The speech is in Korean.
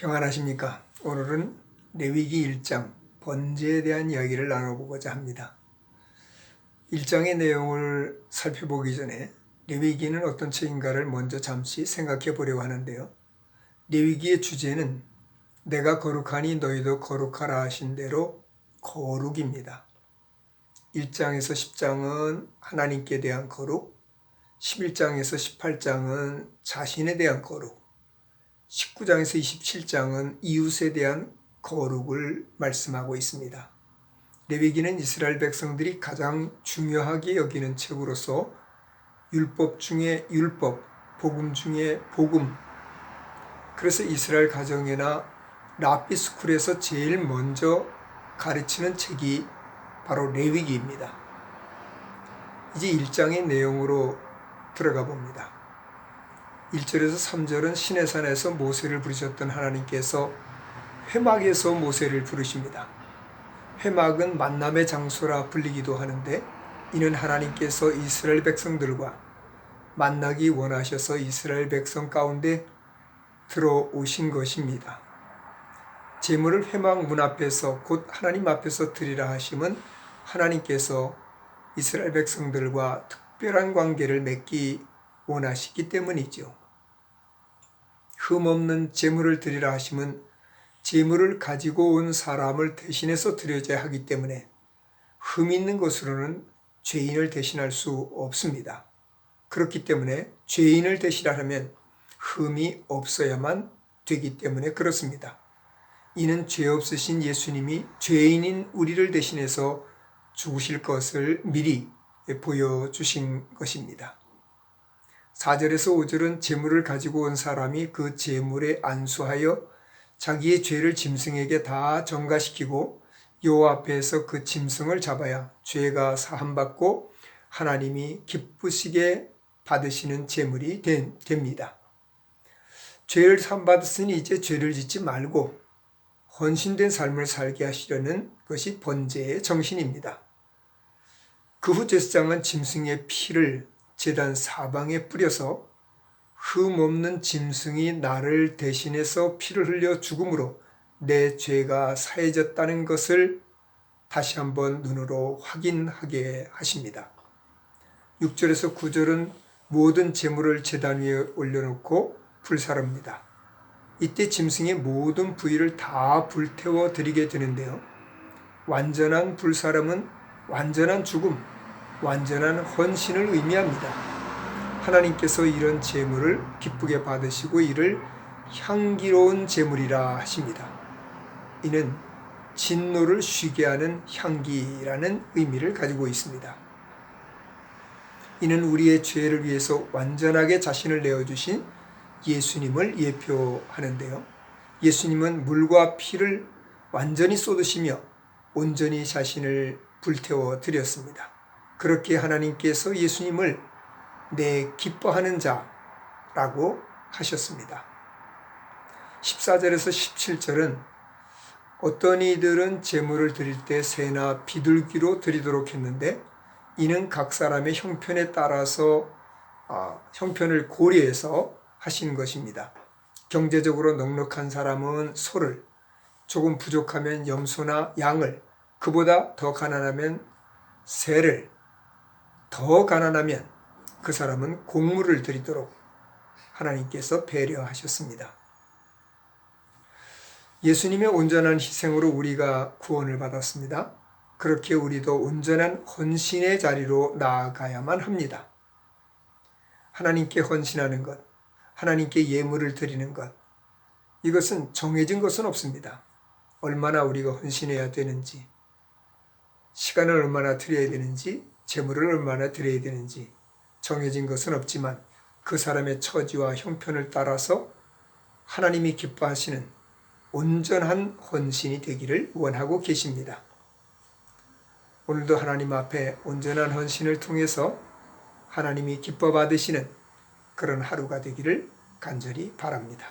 평안하십니까? 오늘은 레위기 1장 번제에 대한 이야기를 나눠보고자 합니다. 1장의 내용을 살펴보기 전에 레위기는 어떤 책인가를 먼저 잠시 생각해 보려고 하는데요. 레위기의 주제는 내가 거룩하니 너희도 거룩하라 하신 대로 거룩입니다. 1장에서 10장은 하나님께 대한 거룩, 11장에서 18장은 자신에 대한 거룩, 19장에서 27장은 이웃에 대한 거룩을 말씀하고 있습니다. 레위기는 이스라엘 백성들이 가장 중요하게 여기는 책으로서 율법 중에 율법, 복음 중에 복음. 그래서 이스라엘 가정이나 라피스쿨에서 제일 먼저 가르치는 책이 바로 레위기입니다. 이제 1장의 내용으로 들어가 봅니다. 1절에서 3절은 시내산에서 모세를 부르셨던 하나님께서 회막에서 모세를 부르십니다. 회막은 만남의 장소라 불리기도 하는데 이는 하나님께서 이스라엘 백성들과 만나기 원하셔서 이스라엘 백성 가운데 들어오신 것입니다. 제물을 회막 문 앞에서 곧 하나님 앞에서 드리라 하심은 하나님께서 이스라엘 백성들과 특별한 관계를 맺기 원하시기 때문이죠. 흠없는 제물을 드리라 하심은 제물을 가지고 온 사람을 대신해서 드려져야 하기 때문에 흠 있는 것으로는 죄인을 대신할 수 없습니다. 그렇기 때문에 죄인을 대신하려면 흠이 없어야만 되기 때문에 그렇습니다. 이는 죄 없으신 예수님이 죄인인 우리를 대신해서 죽으실 것을 미리 보여주신 것입니다. 4절에서 5절은 재물을 가지고 온 사람이 그 재물에 안수하여 자기의 죄를 짐승에게 다 전가시키고 요 앞에서 그 짐승을 잡아야 죄가 사함받고 하나님이 기쁘시게 받으시는 재물이 됩니다. 죄를 사함받았으니 이제 죄를 짓지 말고 헌신된 삶을 살게 하시려는 것이 번제의 정신입니다. 그 후 제사장은 짐승의 피를 재단 사방에 뿌려서 흠 없는 짐승이 나를 대신해서 피를 흘려 죽음으로 내 죄가 사해졌다는 것을 다시 한번 눈으로 확인하게 하십니다. 6절에서 9절은 모든 재물을 재단 위에 올려놓고 불사릅니다. 이때 짐승의 모든 부위를 다 불태워 드리게 되는데요. 완전한 불사람은 완전한 죽음, 완전한 헌신을 의미합니다. 하나님께서 이런 제물을 기쁘게 받으시고 이를 향기로운 제물이라 하십니다. 이는 진노를 쉬게 하는 향기라는 의미를 가지고 있습니다. 이는 우리의 죄를 위해서 완전하게 자신을 내어주신 예수님을 예표하는데요. 예수님은 물과 피를 완전히 쏟으시며 온전히 자신을 불태워 드렸습니다. 그렇게 하나님께서 예수님을 내 기뻐하는 자라고 하셨습니다. 14절에서 17절은 어떤 이들은 제물을 드릴 때 새나 비둘기로 드리도록 했는데 이는 각 사람의 형편에 따라서 아, 형편을 고려해서 하신 것입니다. 경제적으로 넉넉한 사람은 소를, 조금 부족하면 염소나 양을, 그보다 더 가난하면 새를, 더 가난하면 그 사람은 곡물을 드리도록 하나님께서 배려하셨습니다. 예수님의 온전한 희생으로 우리가 구원을 받았습니다. 그렇게 우리도 온전한 헌신의 자리로 나아가야만 합니다. 하나님께 헌신하는 것, 하나님께 예물을 드리는 것, 이것은 정해진 것은 없습니다. 얼마나 우리가 헌신해야 되는지, 시간을 얼마나 드려야 되는지, 재물을 얼마나 드려야 되는지 정해진 것은 없지만 그 사람의 처지와 형편을 따라서 하나님이 기뻐하시는 온전한 헌신이 되기를 원하고 계십니다. 오늘도 하나님 앞에 온전한 헌신을 통해서 하나님이 기뻐 받으시는 그런 하루가 되기를 간절히 바랍니다.